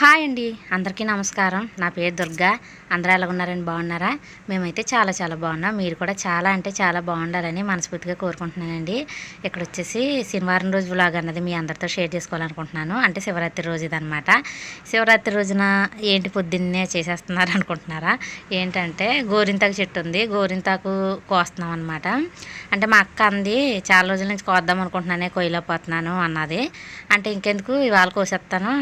Hi అండి. అందరికీ నమస్కారం. నా పేరు దుర్గా. అందరూ ఎలా ఉన్నారని బాగున్నారా? మేమైతే చాలా చాలా బాగున్నాం. మీరు కూడా చాలా అంటే చాలా బాగుండాలని మనస్ఫూర్తిగా కోరుకుంటున్నానండి. ఇక్కడ వచ్చేసి శనివారం రోజు వ్లాగ్ అన్నది మీ అందరితో షేర్ చేసుకోవాలనుకుంటున్నాను. అంటే శివరాత్రి రోజు ఇదనమాట శివరాత్రి రోజున ఏంటి పొద్దున్నే చేసేస్తున్నారు అనుకుంటున్నారా? ఏంటంటే గోరింతాకు చెట్టు ఉంది. గోరింతాకు కోస్తున్నాం అనమాట అంటే మా అక్క అంది చాలా రోజుల నుంచి కోద్దాం అనుకుంటున్నానే కొయ్యలేకపోతున్నాను అన్నది. అంటే ఇంకెందుకు? ఇవాళ కోసేస్తాను.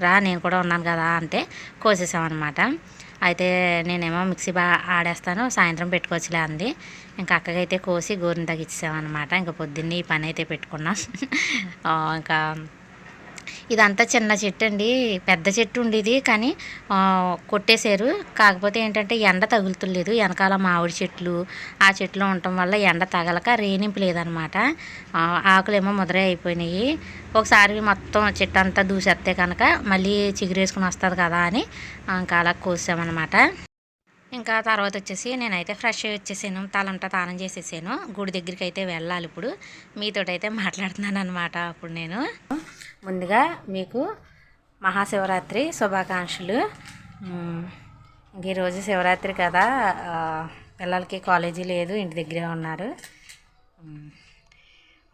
రా నేను కూడా ఉన్నాను కదా అంటే కోసేసామన్నమాట. అయితే నేనేమో మిక్సీ బాగా ఆడేస్తాను సాయంత్రం పెట్టుకోవచ్చులే అంది. ఇంకా అక్కగైతే కోసి గోరింతాకు ఇచ్చేసామన్నమాట. ఇంకా పొద్దున్నే ఈ పని అయితే పెట్టుకున్నాం. ఇంకా ఇదంతా చిన్న చెట్టు అండి పెద్ద చెట్టు ఉండేది కానీ కొట్టేశారు. కాకపోతే ఏంటంటే ఎండ తగులుతులేదు. వెనకాల మామిడి చెట్లు ఆ చెట్లు ఉండటం వల్ల ఎండ తగలక రేనింపు లేదనమాట. ఆకులేమో ముదరే అయిపోయినాయి. ఒకసారి మొత్తం చెట్టు అంతా దూసేస్తే కనుక మళ్ళీ చిగురేసుకుని వస్తుంది కదా అని ఇంకా అలా కోసామన్నమాట ఇంకా తర్వాత వచ్చేసి నేనైతే ఫ్రెష్ అయ్యి వచ్చేసాను. తలంతా తానం చేసేసాను. గుడి దగ్గరికి అయితే వెళ్ళాలి ఇప్పుడు. మీతోటైతే మాట్లాడుతున్నాను అనమాట అప్పుడు నేను. ముందుగా మీకు మహాశివరాత్రి శుభాకాంక్షలు. ఈరోజు శివరాత్రి కదా. పిల్లలకి కాలేజీ లేదు ఇంటి దగ్గరే ఉన్నారు.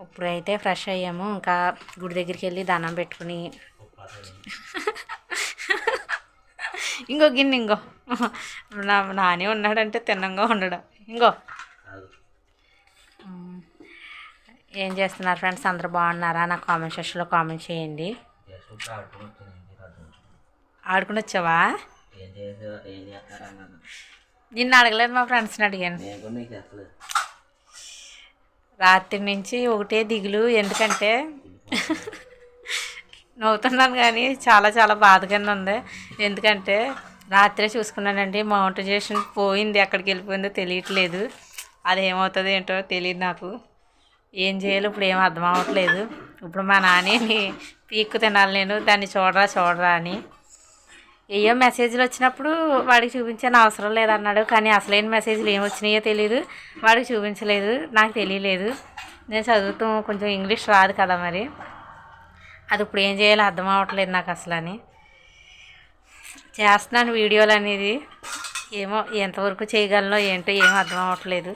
ఇప్పుడైతే ఫ్రెష్ అయ్యాము. ఇంకా గుడి దగ్గరికి వెళ్ళి దండం పెట్టుకుని ఇంకో గిన్నె ఇంకో. నా నానే ఉన్నాడంటే తిన్నంగా ఉండడం. ఇంకో. ఏం చేస్తున్నారు ఫ్రెండ్స్? అందరు బాగున్నారా? నా కామెంట్ సెక్షన్లో కామెంట్ చేయండి. ఆడుకుని వచ్చావా? ఏం నిన్ను అడగలేదు మా ఫ్రెండ్స్ని అడిగాను. రాత్రి నుంచి ఒకటే దిగులు. ఎందుకంటే నవ్వుతున్నాను కానీ చాలా చాలా బాధగానే ఉంది. ఎందుకంటే రాత్రే చూసుకున్నానండి మౌంట్ పోయింది ఎక్కడికి వెళ్ళిపోయిందో తెలియట్లేదు. అది ఏమవుతుందో ఏంటో తెలియదు నాకు. ఏం చేయాలో ఇప్పుడు ఏం అర్థం అవ్వట్లేదు. ఇప్పుడు మా నాన్నని పీక్కు తినాలి నేను దాన్ని చూడరా చూడరా అని. ఏయో మెసేజ్లు వచ్చినప్పుడు వాడికి చూపించని అవసరం లేదన్నాడు కానీ అసలైన మెసేజ్లు ఏం వచ్చినాయో తెలియదు వాడికి చూపించలేదు నాకు తెలియలేదు. నేను చదువుతూ కొంచెం ఇంగ్లీష్ రాదు కదా మరి. అది ఇప్పుడు ఏం చేయాలో అర్థం అవ్వట్లేదు నాకు అసలు అని చేస్తున్నాను వీడియోలు అనేది ఏమో ఎంతవరకు చేయగలనో ఏంటో ఏమో అర్థం అవ్వట్లేదు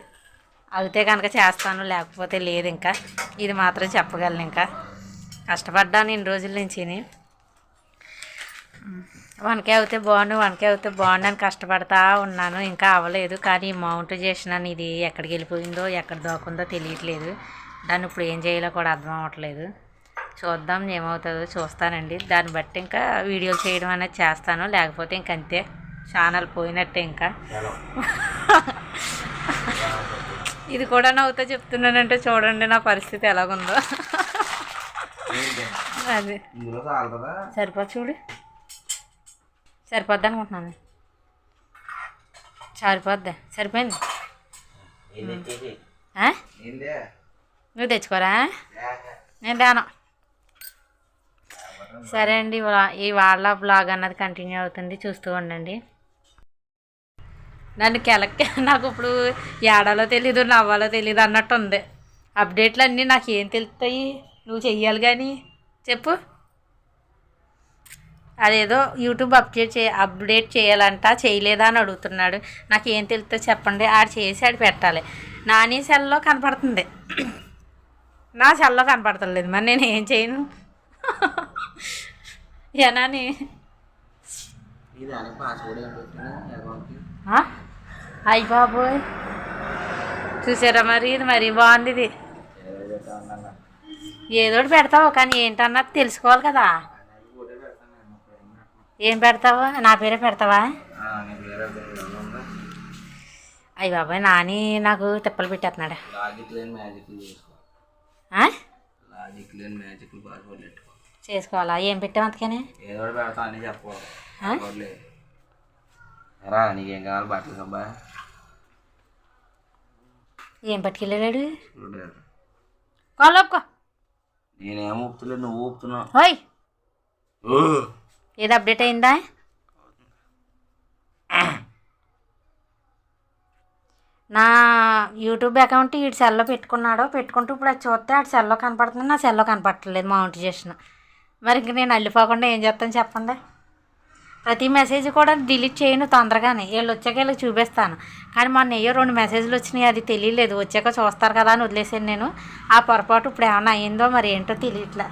అయితే కనుక చేస్తాను లేకపోతే లేదు ఇంకా ఇది మాత్రం చెప్పగలను ఇంకా. కష్టపడ్డాను ఇన్ని రోజుల నుంచి వంకాయ అవుతే బాగుండు వంకాయ అవుతే బాగుండు అని కష్టపడతా ఉన్నాను. ఇంకా అవ్వలేదు. కానీ మౌంట్ చేసినాను ఇది ఎక్కడికి వెళ్ళిపోయిందో ఎక్కడ దోకుందో తెలియట్లేదు. దాన్ని ఇప్పుడు ఏం చేయాలో కూడా అర్థం అవ్వట్లేదు చూద్దాం ఏమవుతుందో చూస్తానండి. దాన్ని బట్టి ఇంకా వీడియోలు చేయడం అనేది చేస్తాను. లేకపోతే ఇంక అంతే. ఛానల్ పోయినట్టే ఇంకా. ఇది కూడా నవ్వుతా చెప్తున్నానంటే చూడండి నా పరిస్థితి ఎలాగుందో. అది. సరిపోదు చూడు. సరిపోద్ది అనుకుంటున్నాను. సరిపోద్ది సరిపోయింది. నువ్వు తెచ్చుకోరా? నేను తేను సరే అండి ఈ వాళ్ళ బ్లాగ్ అన్నది కంటిన్యూ అవుతుంది. చూస్తూ ఉండండి. నన్ను కెలక్క నాకు ఇప్పుడు ఏడాలో తెలీదు నవ్వాలో తెలీదు అన్నట్టు ఉంది అప్డేట్లు అన్నీ నాకు ఏం తెలుస్తాయి? నువ్వు చెయ్యాలి కానీ. చెప్పు. అదేదో యూట్యూబ్ అప్డేట్ చే అప్డేట్ చేయాలంట చేయలేదా అని అడుగుతున్నాడు. నాకు ఏం తెలుస్తో చెప్పండి. ఆడు చేసి ఆడు పెట్టాలి. నాని సెల్లో కనపడుతుంది. నా సెల్లో కనపడతలేదు. మరి నేను ఏం చేయను? ఆ? అయ్య బాబోయ్. చూసారా మరి? ఇది మరి బాగుంది ఇది. ఎవరు పెట్టా ఉన్నాను ఏదో ఒకటి పెడతావు కానీ ఏంటన్నది తెలుసుకోవాలి కదా. ఏం పెడతావు? నా పేరే పెడతావా? అయ్య బాబాయ్ నాని నాకు తిప్పలు పెట్టేస్తున్నాడు. ఆ? చేసుకోవాలా? ఏం పెట్టావు అంతకని? ఏదో పెడతా అని ఆ? రా నీకేం కావాలి? బట్టలు ఏం పట్టుకెళ్ళాడు కొలొప్పుకో నేనేం ఊపుతలేదు నువ్వు ఊపుతున్నావు ఓయ్! ఏది అప్డేట్ అయిందా? నా యూట్యూబ్ అకౌంట్ ఈ సెల్లో పెట్టుకున్నాడు పెట్టుకుంటూ ఇప్పుడు అది చూస్తే ఆడు సెల్లో కనపడుతుంది నా సెల్లో కనపడట్లేదు మౌంట్ చేసిన. మరి ఇంక నేను అల్లిపోకుండా ఏం చేస్తాను చెప్పండి? ప్రతి మెసేజ్ కూడా డిలీట్ చేయను తొందరగానే. వీళ్ళు వచ్చాక వీళ్ళకి చూపిస్తాను. కానీ మొన్న ఏయో రెండు మెసేజ్లు వచ్చినాయి అది తెలియలేదు. వచ్చాక చూస్తారు కదా అని వదిలేసాను నేను. ఆ పొరపాటు ఇప్పుడు ఏమైనా అయిందో మరి ఏంటో తెలియట్లే.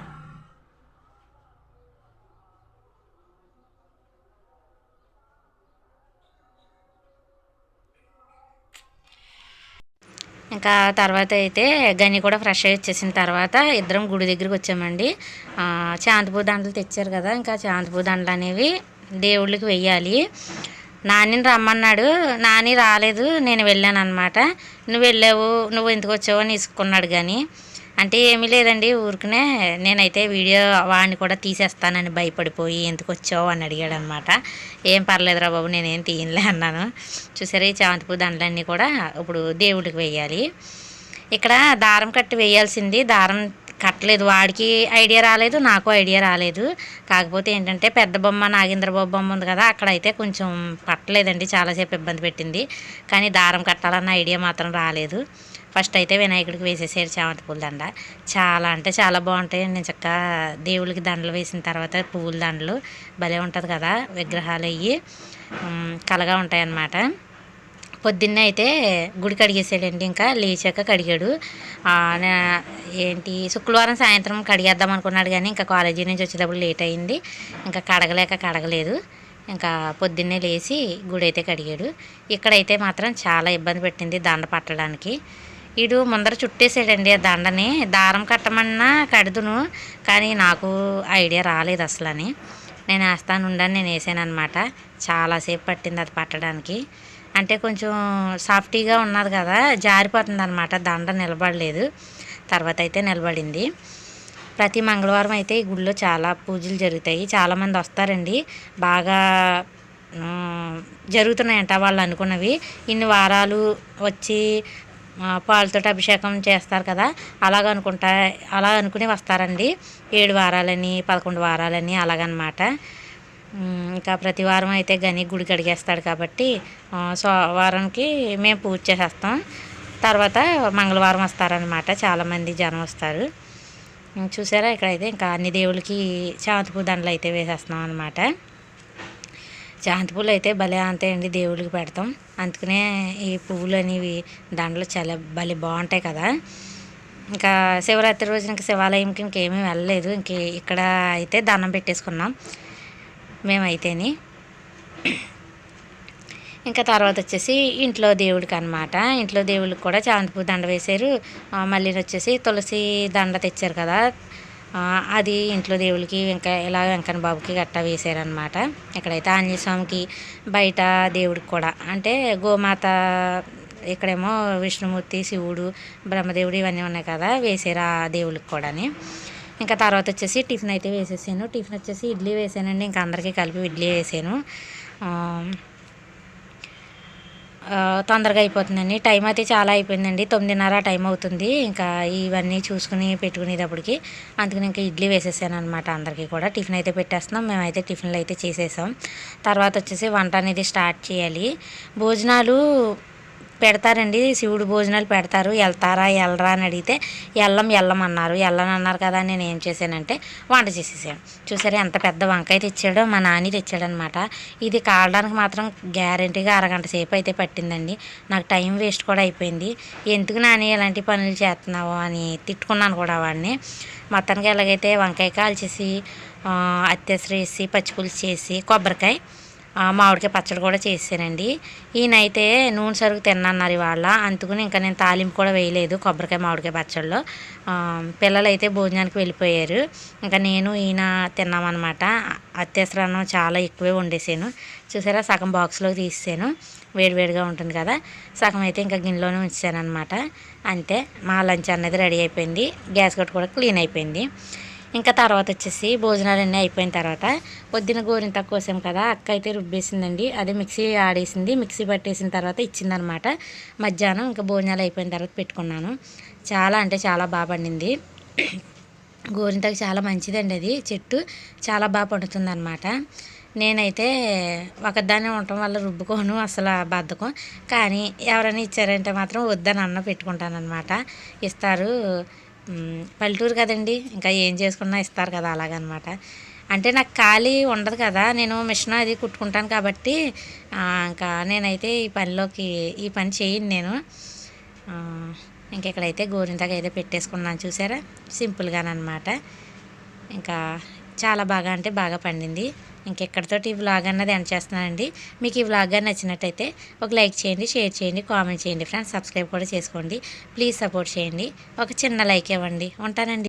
ఇంకా తర్వాత అయితే గని కూడా ఫ్రెష్ అయ్యి వచ్చేసిన తర్వాత ఇద్దరం గుడి దగ్గరికి వచ్చామండి. చాంతిపూ దండలు తెచ్చారు కదా ఇంకా చాంతిపూ దండలు అనేవి దేవుళ్ళకి వెయ్యాలి. నానిని రమ్మన్నాడు నాని రాలేదు నేను వెళ్ళాను అనమాట నువ్వు వెళ్ళావు నువ్వు ఎందుకు వచ్చావు అని ఇసుకున్నాడు కానీ అంటే ఏమీ లేదండి ఊరికనే నేనైతే వీడియో వాడిని కూడా తీసేస్తానని భయపడిపోయి ఎందుకు వచ్చావు అని అడిగాడు అనమాట ఏం పర్లేదురా బాబు నేనేం తీయలే అన్నాను. చూసారా ఈ చామంతిపూ దండలన్నీ కూడా ఇప్పుడు దేవుడికి వెయ్యాలి ఇక్కడ దారం కట్టి వేయాల్సింది దారం కట్టలేదు. వాడికి ఐడియా రాలేదు నాకు ఐడియా రాలేదు. కాకపోతే ఏంటంటే పెద్ద బొమ్మ నాగేంద్ర బాబు బొమ్మ ఉంది కదా అక్కడ అయితే కొంచెం పట్టలేదండి చాలాసేపు ఇబ్బంది పెట్టింది. కానీ దారం కట్టాలన్న ఐడియా మాత్రం రాలేదు. ఫస్ట్ అయితే వినాయకుడికి వేసేసారు చామంతి పూల దండ. చాలా అంటే చాలా బాగుంటాయి నేను చక్కగా దేవుడికి దండలు వేసిన తర్వాత పువ్వుల దండలు భలే ఉంటుంది కదా విగ్రహాలు అయ్యి. కలగా ఉంటాయి అన్నమాట పొద్దున్నే అయితే గుడి కడిగేసాడండి ఇంకా. లేచాక కడిగాడు. ఏంటి శుక్రవారం సాయంత్రం కడిగేద్దాం అనుకున్నాడు కానీ ఇంకా కాలేజీ నుంచి వచ్చేటప్పుడు లేట్ అయింది. ఇంకా కడగలేక కడగలేదు. ఇంకా పొద్దున్నే లేచి గుడి అయితే కడిగాడు. ఇక్కడైతే మాత్రం చాలా ఇబ్బంది పెట్టింది దండ పట్టడానికి. ఇడు ముందర చుట్టేసాడండి ఆ దండని. దారం కట్టమన్నా కడుదును కానీ నాకు ఐడియా రాలేదు అసలు అని నేను వేస్తాను ఉండని నేను వేసాను అనమాట చాలాసేపు పట్టింది అది పట్టడానికి. అంటే కొంచెం సాఫ్టీగా ఉన్నది కదా జారిపోతుంది అనమాట దండ నిలబడలేదు. తర్వాత అయితే నిలబడింది. ప్రతి మంగళవారం అయితే ఈ గుడిలో చాలా పూజలు జరుగుతాయి. చాలామంది వస్తారండి. బాగా జరుగుతున్నాయంట వాళ్ళు అనుకున్నవి. ఇన్ని వారాలు వచ్చి పాలతోటి అభిషేకం చేస్తారు కదా అలాగ అనుకుంటా అలా అనుకుని వస్తారండి. ఏడు వారాలని పదకొండు వారాలని అలాగనమాట. ఇంకా ప్రతి వారం అయితే గని గుడి కడిగేస్తాడు కాబట్టి సోమవారంకి మేము పూజ చేసేస్తాం. తర్వాత మంగళవారం వస్తారనమాట చాలామంది జనం వస్తారు. చూసారా ఇక్కడైతే ఇంకా అన్ని దేవుళ్ళకి చామంతి పూ దండలు అయితే వేసేస్తున్నాం అనమాట. చామంతి పూలు అయితే భలే అంతేయండి దేవుడికి పెడతాం. అందుకనే ఈ పువ్వులు అనేవి దండలు చాలా భలే బాగుంటాయి కదా. ఇంకా శివరాత్రి రోజున ఇంకా శివాలయంకి ఇంకేమీ వెళ్ళలేదు. ఇంక ఇక్కడ అయితే దండం పెట్టేసుకున్నాం మేమైతేని. ఇంకా తర్వాత వచ్చేసి ఇంట్లో దేవుడికి అనమాట ఇంట్లో దేవుడికి కూడా చామంతి పువ్వు దండ వేశారు. మళ్ళీ వచ్చేసి తులసి దండ తెచ్చారు కదా. అది ఇంట్లో దేవుడికి ఇంకా ఇలా వెంకన్న బాబుకి గట్టా వేశారనమాట ఇక్కడైతే ఆంజనేయ స్వామికి బయట దేవుడికి కూడా. అంటే గోమాత ఇక్కడేమో విష్ణుమూర్తి శివుడు బ్రహ్మదేవుడు ఇవన్నీ ఉన్నాయి కదా వేసారు ఆ దేవుడికి కూడాని. ఇంకా తర్వాత వచ్చేసి టిఫిన్ అయితే వేసేసాను. టిఫిన్ వచ్చేసి ఇడ్లీ వేసానండి. ఇంకా అందరికీ కలిపి ఇడ్లీ వేసాను. తొందరగా అయిపోతుందండి. టైం అయితే చాలా అయిపోయిందండి. తొమ్మిదిన్నర టైం అవుతుంది. ఇంకా ఇవన్నీ చూసుకుని పెట్టుకునేటప్పటికి అందుకని ఇంకా ఇడ్లీ వేసేసాను అనమాట అందరికీ కూడా. టిఫిన్ అయితే పెట్టేస్తున్నాం. మేమైతే టిఫిన్లు అయితే చేసేసాం. తర్వాత వచ్చేసి వంట అనేది స్టార్ట్ చేయాలి. భోజనాలు పెడతారండి. శివుడు భోజనాలు పెడతారు. వెళ్తారా వెళ్ళరా అని అడిగితే వెళ్ళం వెళ్ళం అన్నారు. వెళ్ళని అన్నారు కదా అని నేను ఏం చేశానంటే వంట చేసేసాను. చూసారా ఎంత పెద్ద వంకాయ తెచ్చాడో మా నాని తెచ్చాడనమాట ఇది కాలడానికి మాత్రం గ్యారంటీగా అరగంట సేపు అయితే పట్టిందండి. నాకు టైం వేస్ట్ కూడా అయిపోయింది. ఎందుకు నాని ఇలాంటి పనులు చేస్తున్నావు అని తిట్టుకున్నాను కూడా వాడిని. మొత్తానికి ఎలాగైతే వంకాయ కాల్చేసి అత్యసరేసి పచ్చిపులుసు చేసి కొబ్బరికాయ మామిడికాయ పచ్చడి కూడా చేసానండి ఈయనైతే నూనె సరుకు తిన్నన్నారు ఇవాళ. అందుకుని ఇంకా నేను తాలింపు కూడా వేయలేదు కొబ్బరికాయ మామిడికాయ పచ్చడిలో పిల్లలైతే భోజనానికి వెళ్ళిపోయారు. ఇంకా నేను ఈయన తిన్నామన్నమాట. అత్యవసర చాలా ఎక్కువే వండేసాను. చూసారా? సగం బాక్స్లోకి తీసాను వేడివేడిగా ఉంటుంది కదా? సగం అయితే ఇంకా గిన్నెలోనే ఉంచాను అనమాట అంతే మా లంచ్ అనేది రెడీ అయిపోయింది. గ్యాస్ కట్టు కూడా క్లీన్ అయిపోయింది. ఇంకా తర్వాత వచ్చేసి భోజనాలన్నీ అయిపోయిన తర్వాత పొద్దున గోరింత కోసాం కదా అక్క అయితే రుబ్బేసిందండి. అదే మిక్సీ ఆడేసింది. మిక్సీ పట్టేసిన తర్వాత ఇచ్చిందనమాట. మధ్యాహ్నం ఇంకా భోజనాలు అయిపోయిన తర్వాత పెట్టుకున్నాను. చాలా అంటే చాలా బాగా పండింది. గోరింతకు చాలా మంచిదండి అది. చెట్టు చాలా బాగా పండుతుంది అనమాట నేనైతే ఒకదాన్ని ఉండటం వల్ల రుబ్బుకోను అసలు బద్ధకం. కానీ ఎవరైనా ఇచ్చారంటే మాత్రం వద్దని అన్న పెట్టుకుంటాను అనమాట ఇస్తారు. పల్లెటూరు కదండి. ఇంకా ఏం చేసుకున్నా ఇస్తారు కదా అలాగనమాట. అంటే నాకు ఖాళీ ఉండదు కదా. నేను మిషన్ అది కుట్టుకుంటాను కాబట్టి ఇంకా నేనైతే ఈ పనిలోకి ఈ పని చేయను నేను. ఆ, ఇంక ఇక్కడైతే గోరింతగా అయితే పెట్టేసుకున్నాను. చూసారా? సింపుల్గానమాట ఇంకా చాలా బాగా అంటే బాగా పండింది. ఇంకెక్కడితోటి ఈ వ్లాగ్ అన్నది ఎండ్ చేస్తున్నానండి. మీకు ఈ వ్లాగ్ కానీ నచ్చినట్టయితే ఒక లైక్ చేయండి షేర్ చేయండి కామెంట్ చేయండి. ఫ్రెండ్స్ సబ్స్క్రైబ్ కూడా చేసుకోండి. ప్లీజ్ సపోర్ట్ చేయండి. ఒక చిన్న లైక్ ఇవ్వండి. ఉంటానండి.